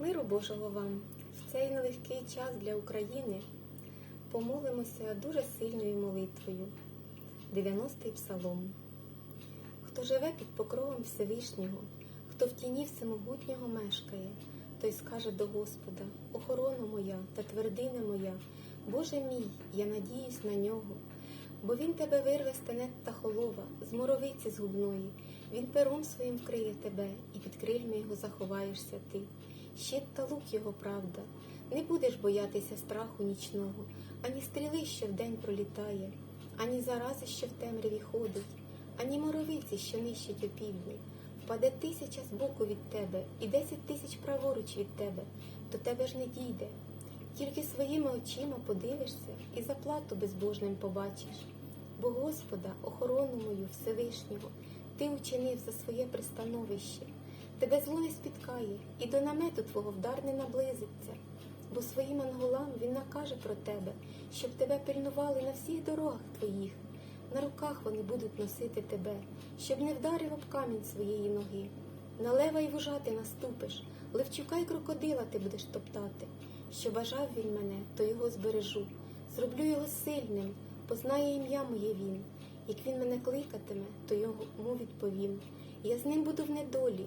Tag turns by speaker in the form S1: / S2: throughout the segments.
S1: Миру Божого вам в цей нелегкий час для України помолимося дуже сильною молитвою. 90-й псалом. Хто живе під покровом Всевишнього, хто в тіні всемогутнього мешкає, той скаже до Господа: Охорона моя та твердиня моя, Боже мій, я надіюсь на нього. Бо він тебе вирве з та холова, з моровиці згубної, він пером своїм вкриє тебе, і під крильми його заховаєшся ти. Щит та лук його правда, не будеш боятися страху нічного, ані стріли, що вдень пролітає, ані зарази, що в темряві ходить, ані моровиці, що нищить опівдні. Впаде тисяча з боку від тебе і десять тисяч праворуч від тебе, до тебе ж не дійде. Тільки своїми очима подивишся і заплату безбожним побачиш. Бо Господа, охорону мою Всевишнього, ти учинив за своє пристановище. Тебе зло не спіткає, і до намету твого вдар не наблизиться, бо своїм анголам він накаже про тебе, щоб тебе пильнували на всіх дорогах твоїх. На руках вони будуть носити тебе, щоб не вдарив об камінь своєї ноги. На лева й вужа ти наступиш, левчука й крокодила ти будеш топтати. Що бажав він мене, то його збережу. Зроблю його сильним, познає ім'я моє він. Як він мене кликатиме, то йому відповім. Я з ним буду в недолі,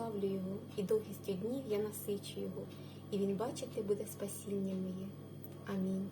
S1: прославлю його, і довгістю днів я насичу його, і він бачити буде спасіння моє. Амінь.